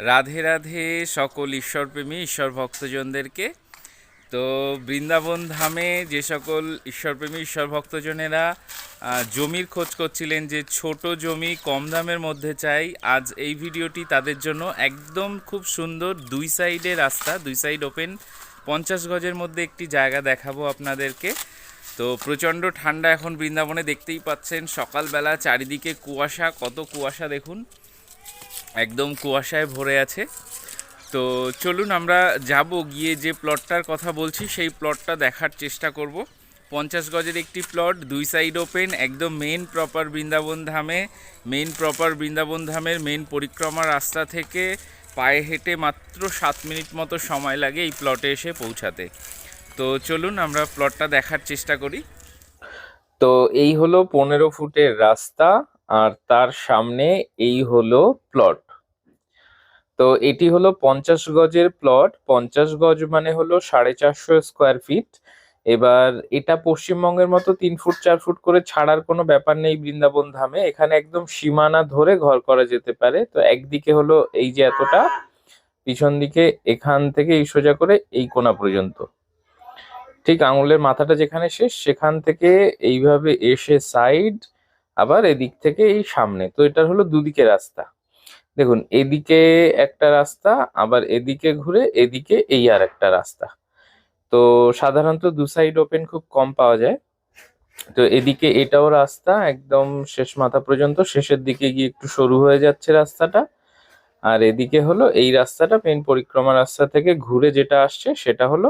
রাধে রাধে সকল ঈশ্বরপ্রেমী ঈশ্বর ভক্তজনদেরকে তো বৃন্দাবন ধামে যে সকল ঈশ্বরপ্রেমী ঈশ্বর ভক্তজনেরা জমির খোঁজ করছিলেন যে ছোট জমি কম দামের মধ্যে চাই, আজ এই ভিডিওটি তাদের জন্য একদম খুব সুন্দর দুই সাইডে রাস্তা, দুই সাইড ওপেন, পঞ্চাশ গজের মধ্যে একটি জায়গা দেখাবো আপনাদেরকে। তো প্রচণ্ড ঠান্ডা এখন বৃন্দাবনে দেখতেই পাচ্ছেন, সকালবেলা চারিদিকে কুয়াশা, কত কুয়াশা দেখুন। একদম কুয়াশায় ভরে আছে। তো চলুন আমরা যাব গিয়ে যে প্লটটার কথা বলছি, সেই প্লটটা দেখার চেষ্টা করব। পঞ্চাশ গজের একটি প্লট, দুই সাইড ওপেন একদম মেন প্রপার বৃন্দাবন ধামে মেন প্রপার বৃন্দাবন ধামের মেন পরিক্রমা রাস্তা থেকে পায়ে হেঁটে মাত্র সাত মিনিট মতো সময় লাগে এই প্লটে এসে পৌঁছাতে। তো চলুন আমরা প্লটটা দেখার চেষ্টা করি। তো এই হলো পনেরো ফুটের রাস্তা, আর তার সামনে এই হলো প্লট। তো এটি হলো পঞ্চাশ গজের প্লট পঞ্চাশ গজ মানে হলো সাড়ে চারশো স্কোয়ার ফিট এবার এটা পশ্চিমবঙ্গের মতো তিন ফুট, চার ফুট করে ছাড়ার কোনো ব্যাপার নেই বৃন্দাবন ধামে। এখানে একদম সীমানা ধরে ঘর করা যেতে পারে। তো একদিকে হলো এই যে এতটা, পিছন দিকে এখান থেকে এই সোজা করে এই কোণা পর্যন্ত। ঠিক আঙুলের মাথাটা যেখানে শেষ, সেখান থেকে এইভাবে এসে সাইড আবার এদিক থেকে এই সামনে। তো এটা হলো দুদিকে রাস্তা। দেখুন, এদিকে একটা রাস্তা, আবার এদিকে ঘুরে এদিকে এই আর একটা রাস্তা। তো সাধারণত দু সাইড ওপেন খুব কম পাওয়া যায়। তো এদিকে এটাও রাস্তা, একদম শেষ মাথা পর্যন্ত। শেষের দিকে গিয়ে একটু সরু হয়ে যাচ্ছে রাস্তাটা। আর এদিকে হলো এই রাস্তাটা মেন পরিক্রমা রাস্তা থেকে ঘুরে যেটা আসছে সেটা হলো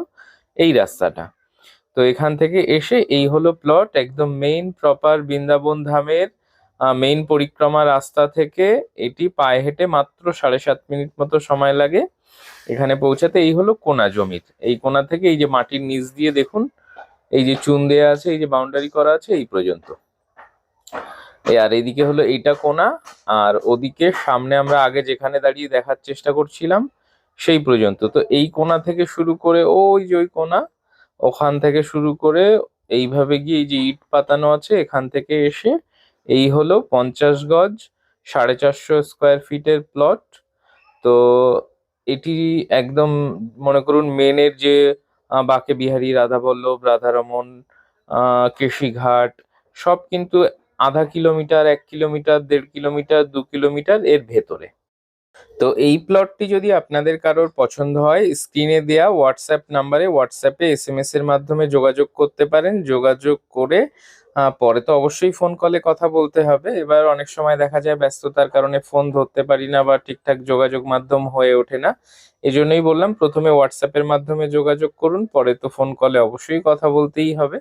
এই রাস্তাটা। তো এখান থেকে এসে এই হলো প্লট একদম মেইন প্রপার বৃন্দাবন ধামের মেইন পরিক্রমা রাস্তা থেকে এটি পায়ে হেঁটে মাত্র সাড়ে সাত মিনিট মতো সময় লাগে। এখানে পৌঁছাতে এই হলো কোনা জমির। এই কোনা থেকে এই যে মাটির নিচ দিয়ে দেখুন, এই যে চুন দেয়া আছে, এই যে বাউন্ডারি করা আছে, এই পর্যন্ত। আর এদিকে হলো এইটা কোনা, আর ওদিকে সামনে আমরা আগে যেখানে দাঁড়িয়ে দেখার চেষ্টা করছিলাম, সেই পর্যন্ত। তো এই কোনা থেকে শুরু করে ওই যে ওই কোনা, ওখান থেকে শুরু করে এইভাবে গিয়ে এই যে ইট পাতানো আছে, এখান থেকে এসে এই হলো পঞ্চাশ গজ সাড়ে চারশো স্কোয়ার ফিটের প্লট তো এটি একদম মনে করুন মেনের যে বাঁকে বিহারী রাধাবল্লভ রাধারমন আহ, কেশিঘাট সব কিন্তু আধা কিলোমিটার এক কিলোমিটার দেড় কিলোমিটার দু কিলোমিটার এর ভেতরে। তো এই প্লটটি যদি আপনাদের কারোর পছন্দ হয় স্ক্রিনে দেওয়া হোয়াটসঅ্যাপ নাম্বারে হোয়াটসঅ্যাপে এস এম এস এর মাধ্যমে যোগাযোগ করতে পারেন। যোগাযোগ করে পরে তো অবশ্যই ফোন কলে কথা বলতে হবে। এবার অনেক সময় দেখা যায় ব্যস্ততার কারণে ফোন ধরতে পারি না বা ঠিকঠাক যোগাযোগ মাধ্যম হয়ে ওঠে না। এজন্যই বললাম, প্রথমে হোয়াটসঅ্যাপের মাধ্যমে যোগাযোগ করুন, পরে তো ফোন কলে অবশ্যই কথা বলতেই হবে।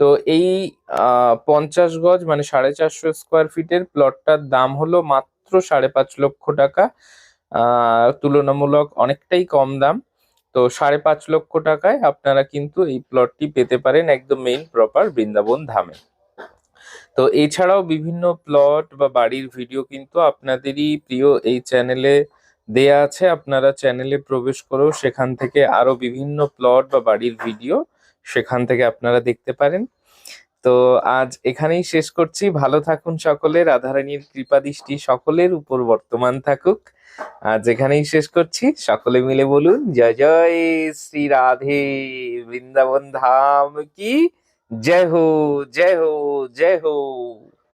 তো এই পঞ্চাশ গজ মানে সাড়ে চারশো স্কোয়ার ফিটের প্লটটার দাম হলো মাত্র সাড়ে পাঁচ লক্ষ টাকা। তুলনামূলক অনেকটাই কম দাম। তো সাড়ে পাঁচ লক্ষ টাকায় আপনারা কিন্তু এই প্লটটি পেতে পারেন একদম মেইন প্রপার বৃন্দাবন ধামে। তো এছাড়াও বিভিন্ন প্লট বা বাড়ির ভিডিও কিন্তু আপনাদেরই প্রিয় এই চ্যানেলে দেয়া আছে। আপনারা চ্যানেলে প্রবেশ করেও সেখান থেকে আরও বিভিন্ন প্লট বা বাড়ির ভিডিও সেখান থেকে আপনারা দেখতে পারেন। তো আজ এখানেই শেষ করছি। ভালো থাকুন সকলে, রাধারানীর কৃপা দৃষ্টি সকলের উপর বর্তমান থাকুক। আজ এখানেই শেষ করছি। সকলে মিলে বলুন, জয় জয় শ্রী রাধে। বৃন্দাবন ধাম কি? জয় হো জয় হো জয় হো।